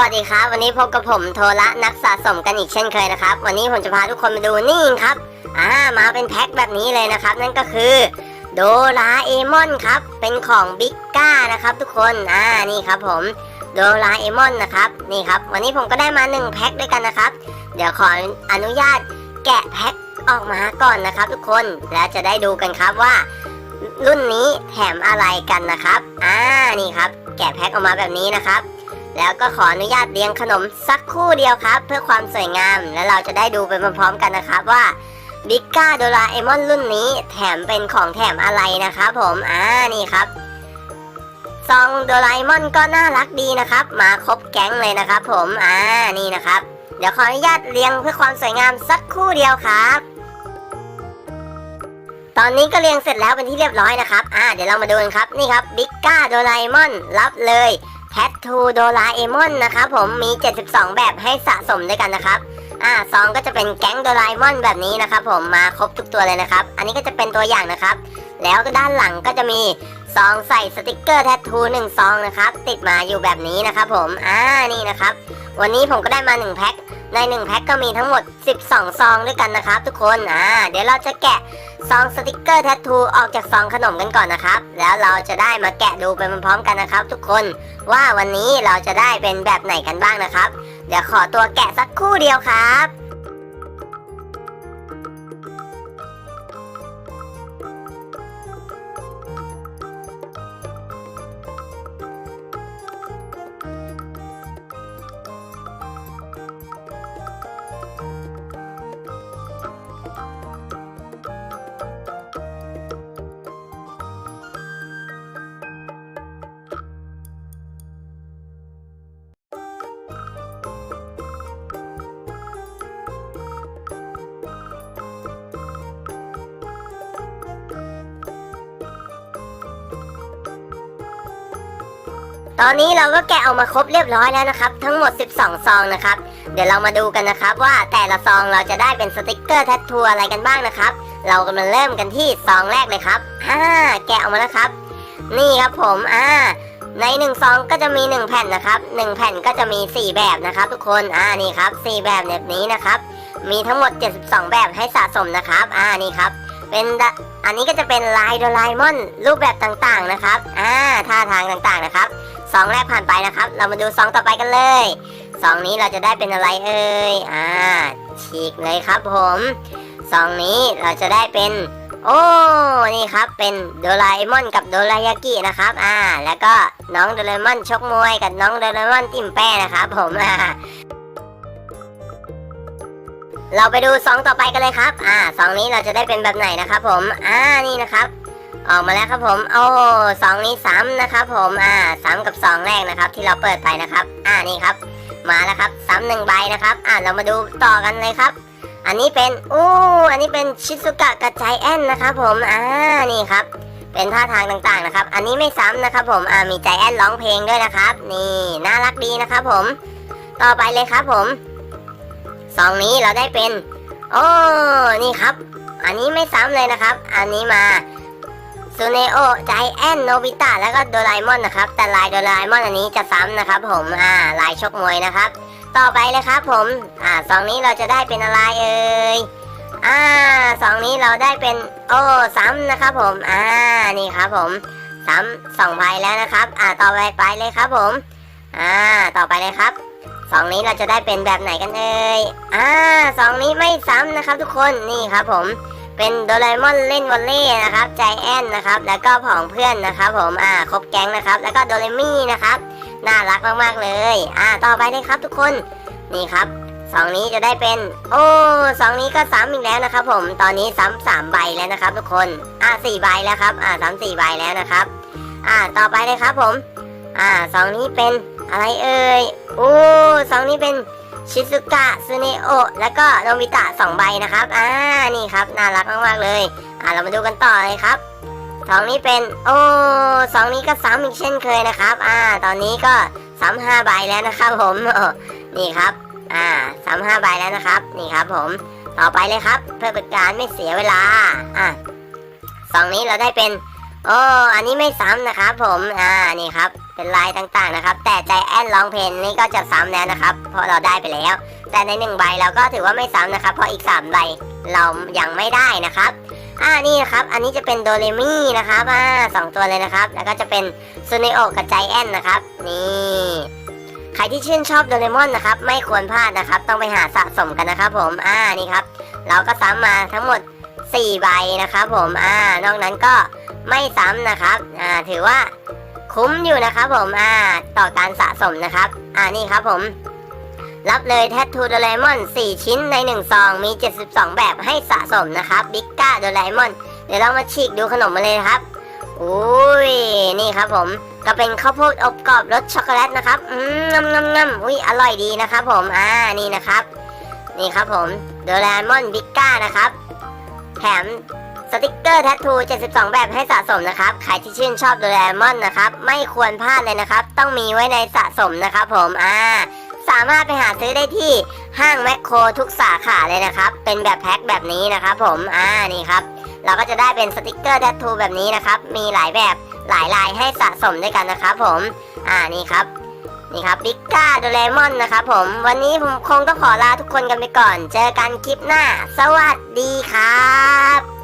วัสดีครับ วันนี้พบกับผมโทระนักสะสมกันอีกเช่นเคยนะครับ วันนี้ผมจะพาทุกคนมาดูนี่ครับอ่ามาเป็นแพ็คแบบนี้เลยนะครับ นั่นก็คือโดราเอมอนครับ เป็นของบิ๊กก้านะครับ ทุกคนอ่านี่ครับผมโดราเอมอนนะครับนี่ครับ วันนี้ผมก็ได้มา1แพ็คด้วยกันนะครับ เดี๋ยวขออนุญาตแกะแพ็คออกมาก่อนนะครับ ทุกคนแล้วจะได้ดูกันครับว่า รุ่นนี้แถมอะไรกันนะครับอ่านี่ครับ แกะแพ็คออกมาแบบนี้นะครับ แล้วก็ขออนุญาตเรียงขนมสักคู่เดียวครับ เพื่อความสวยงาม แล้วเราจะได้ดูไปพร้อมๆกันนะครับว่าบิก้าโดราเอมอนรุ่นนี้แถมเป็นของแถมอะไรนะครับผมอ่านี่ครับซองโดราเอมอนก็น่ารักดีนะครับ มาครบแก๊งเลยนะครับ ผมอ่านี่นะครับ เดี๋ยวขออนุญาตเรียงเพื่อความสวยงามสักคู่เดียวครับ ตอนนี้ก็เรียงเสร็จแล้วเป็นที่เรียบร้อยนะครับอ่าเดี๋ยวเรามาดูกันครับนี่ครับบิ๊กก้าโดราเอมอนรับเลย แททูโดราเอมอนนะครับผมมี 72 แบบให้สะสมด้วยกันนะครับอ่าซองก็จะเป็นแก๊งโดราเอมอนแบบนี้นะครับผมมาครบทุกตัวเลยนะครับ อันนี้ก็จะเป็นตัวอย่างนะครับ แล้วก็ด้านหลังก็จะมีซองใส่สติกเกอร์แททูหนึ่งซองนะครับ ติดมาอยู่แบบนี้นะครับผมอ่านี่นะครับ วันนี้ผมก็ได้มา1แพ็คใน1แพ็คก็มีทั้งหมด 12 ซองด้วยกันนะครับ ทุกคนอ่าเดี๋ยวเราจะแกะ ซองสติกเกอร์แททูออกจากซองขนมกันก่อนนะครับ แล้วเราจะได้มาแกะดูไปพร้อมๆกันนะครับ ทุกคนว่าวันนี้เราจะได้เป็นแบบไหนกันบ้างนะครับ เดี๋ยวขอตัวแกะสักคู่เดียวครับ ตอนนี้เราก็แกะออกมาครบเรียบร้อยแล้วนะครับ ทั้งหมด 12 ซองนะครับ เดี๋ยวเรามาดูกันนะครับ ว่าแต่ละซองเราจะได้เป็นสติกเกอร์แท t ทูอะไรกันบ้างนะครับ เรากำลังเริ่มกันที่ซองแรกเลยครับอ่าแกะออกมาแล้วครับ นี่ครับผมอ่าใน1ซองก็จะมี 1 แผ่นนะครับ 1 แผ่นก็จะมี 4 แบบนะครับ ทุกคนอ่านี่ครับ 4 แบบแบบนี้นะครับ มีทั้งหมด 72 แบบให้สะสมนะครับอ่านี่ครับเป็นอันนี้ก็จะเป็นลายโดราเอมอนรูปแบบต่างๆนะครับอ่าท่าทางต่างๆนะครับ ซองแรกผ่านไปนะครับ เรามาดูซองต่อไปกันเลยซองนี้เราจะได้เป็นอะไรเอ่ยอ่าฉีกเลยครับผมซองนี้เราจะได้เป็น โอ้นี่ครับเป็นโดราเอมอนกับโดรายากินะครับอ่าแล้วก็น้องโดราเอมอนชกมวยกับน้องโดราเอมอนติ่มแป้นะครับผมอ่าเราไปดูซองต่อไปกันเลยครับ อ่าซองนี้เราจะได้เป็นแบบไหนนะครับผม อ่า นี่นะครับ ออกมาแล้วครับผมโอ้สองนี้ซ้ำนะครับผมอ่าซ้ำกับซองแรกนะครับ ที่เราเปิดไปนะครับ อ่านี่ครับ มาแล้วครับซ้ำหนึ่งใบนะครับ อ่าเรามาดูต่อกันเลยครับ อันนี้เป็นอู้อันนี้เป็นชิซุกะกับใจแอนนะครับผมอ่านี่ครับ เป็นท่าทางต่างๆนะครับ อันนี้ไม่ซ้ำนะครับ ผมอ่ามีใจแอนร้องเพลงด้วยนะครับ นี่น่ารักดีนะครับ ผม ต่อไปเลยครับผมซองนี้เราได้เป็น โอ้นี่ครับ อันนี้ไม่ซ้ำเลยนะครับ อันนี้มา ซูเนโอใจแอนโนบิตะแล้วก็โดราเอมอนนะครับ แต่ลายโดราเอมอนอันนี้จะซ้ำนะครับ ผมอ่าลายชกมวยนะครับ ต่อไปเลยครับ ผมอ่าสองนี้เราจะได้เป็นอะไรเอ่ยอ่าสองนี้เราได้เป็นโอ้ซ้ำนะครับ ผมอ่านี่ครับ ผมซ้ำสองใบแล้วนะครับ อ่าต่อไปไปเลยครับ ผมอ่าต่อไปเลยครับสองนี้เราจะได้เป็นแบบไหนกันเอ่ยอ่าสองนี้ไม่ซ้ำนะครับ ทุกคนนี่ครับ ผม เป็นโดราเอมอนเล่นวอลเล่นะครับใจแอนนะครับ แล้วก็ผองเพื่อนนะครับ ผมอ่าครบแก๊งนะครับ แล้วก็โดเรมี่นะครับน่ารักมากๆเลย อ่าต่อไปเลยครับทุกคนนี่ครับสองนี้จะได้เป็น โอ้สองนี้ก็ซ้ำอีกแล้วนะครับ ผมตอนนี้ซ้ำสามใบแล้วนะครับ ทุกคนอ่าสี่ใบแล้วครับ อ่าซ้ำสี่ใบแล้วนะครับ อ่าต่อไปเลยครับผม อ่าสองนี้เป็นอะไรเอ่ยโอ้สองนี้เป็น ชิซุกะซูเนโอแล้วก็โนบิตะสองใบนะครับอ่านี่ครับน่ารักมากๆเลยอ่าเรามาดูกันต่อเลยครับสองนี้เป็นโอ้สองนี้ก็ซ้ำอีกเช่นเคยนะครับอ่าตอนนี้ก็ซ้ำห้าใบแล้วนะครับผมนี่ครับอ่าซ้ำห้าใบแล้วนะครับ นี่ครับผมต่อไปเลยครับ เพื่อเป็นการไม่เสียเวลาอ่าสองนี้เราได้เป็นโอ้อันนี้ไม่ซ้ำนะครับผมอ่านี่ครับ เป็นลายต่างๆนะครับ แต่ใจแอนร้องเพลงนี่ก็จะซ้ำแล้วนะครับ เพราะเราได้ไปแล้ว แต่ในหนึ่งใบเราก็ถือว่าไม่ซ้ำนะครับ เพราะอีกสามใบเรายังไม่ได้นะครับอ่านี่นะครับ อันนี้จะเป็นโดเรมี่นะครับอ่าสองตัวเลยนะครับ แล้วก็จะเป็นซูเนโอกับใจแอนนะครับ นี่ใครที่ชื่นชอบโดเรมอนนะครับ ไม่ควรพลาดนะครับ ต้องไปหาสะสมกันนะครับ ผมอ่านี่ครับ เราก็ซ้ำมาทั้งหมด 4 ใบนะครับ ผมอ่านอกนั้นก็ไม่ซ้ำนะครับอ่าถือว่า คุ้มอยู่นะครับผมอ่าต่อการสะสมนะครับ อ่านี่ครับผม รับเลยแท t ทูโดเรมอน 4 ชิ้นใน1ซองมี 72 แบบให้สะสมนะครับบิ๊กก้าโดเรมอนเดี๋ยวเรามาฉีกดูขนมมาเลยนะครับอุ้ยนี่ครับผมก็เป็นข้าวโพดอบกรอบรสช็อกโกแลตนะครับอืมงำงำงำอุ้ยอร่อยดีนะครับผมอ่านี่นะครับ นี่ครับผมโดเรมอนบิ๊กก้านะครับ แถม สติกเกอร์แททู 72 แบบให้สะสมนะครับ ใครที่ชื่นชอบโดเรมอนนะครับ ไม่ควรพลาดเลยนะครับ ต้องมีไว้ในสะสมนะครับผม อ่า สามารถไปหาซื้อได้ที่ห้างแมคโครทุกสาขาเลยนะครับ เป็นแบบแพ็คแบบนี้นะครับผม อ่า นี่ครับ เราก็จะได้เป็นสติกเกอร์แททูแบบนี้นะครับ มีหลายแบบ หลายลายให้สะสมด้วยกันนะครับผม อ่า นี่ครับนี่ครับบิ๊กก้าโดเรมอนนะครับผม วันนี้ผมคงต้องขอลาทุกคนกันไปก่อน เจอกันคลิปหน้า สวัสดีครับ